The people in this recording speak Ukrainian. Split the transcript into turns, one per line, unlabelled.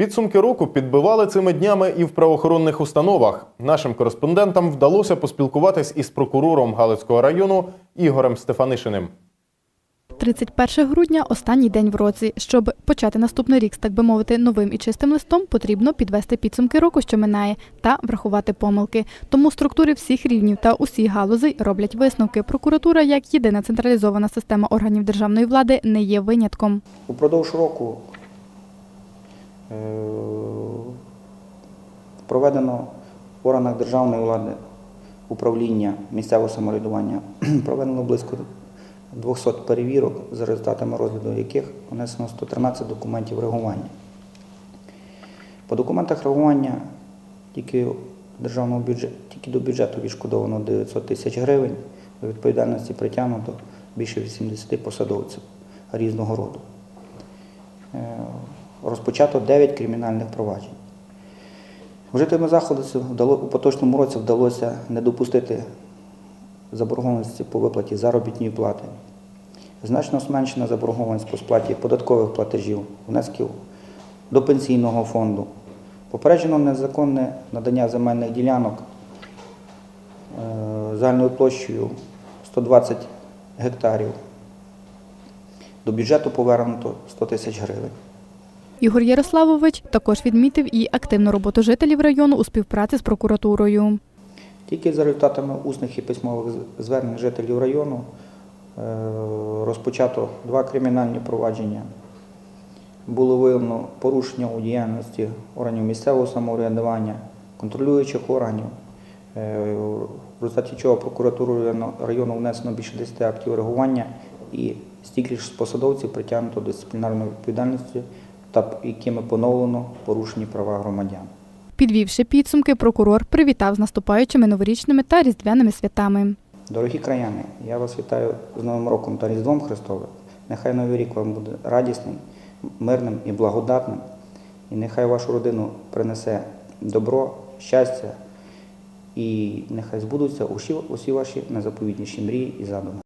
Підсумки року підбивали цими днями і в правоохоронних установах. Нашим кореспондентам вдалося поспілкуватись із прокурором Галицького району Ігорем Стефанишиним.
31 грудня останній день в році. Щоб почати наступний рік, з, так би мовити, новим і чистим листом, потрібно підвести підсумки року, що минає, та врахувати помилки. Тому структури всіх рівнів та усіх галузей роблять висновки. Прокуратура, як єдина централізована система органів державної влади, не є винятком.
Упродовж року проведено в органах державної влади управління місцевого самоврядування проведено близько 200 перевірок, за результатами розгляду яких внесено 113 документів реагування. По документах реагування тільки, державного бюджету, тільки до бюджету відшкодовано 900 тисяч гривень, до відповідальності притягнуто більше 80 посадовців різного роду. Розпочато 9 кримінальних проваджень. Вжитими заходами у поточному році вдалося не допустити заборгованості по виплаті заробітної плати. Значно зменшена заборгованість по сплаті податкових платежів, внесків до пенсійного фонду. Попереджено незаконне надання земельних ділянок е, загальною площею 120 гектарів. До бюджету повернуто 100 тисяч гривень.
Ігор Ярославович також відмітив і активну роботу жителів району у співпраці з прокуратурою.
Тільки за результатами усних і письмових звернень жителів району е, розпочато два кримінальні провадження. Було виявлено порушення у діяльності органів місцевого самоврядування, контролюючих органів, е, в результаті чого прокуратурою району- району внесено більше 10 актів реагування і стільки ж посадовців притягнуто до дисциплінарної відповідальності та якими поновлено порушені права громадян.
Підвівши підсумки, прокурор привітав з наступаючими новорічними та різдвяними святами.
Дорогі краяни, я вас вітаю з Новим роком та Різдвом Христовим. Нехай Новий рік вам буде радісним, мирним і благодатним. І нехай вашу родину принесе добро, щастя, і нехай збудуться усі, усі ваші найзаповітніші мрії і задуми.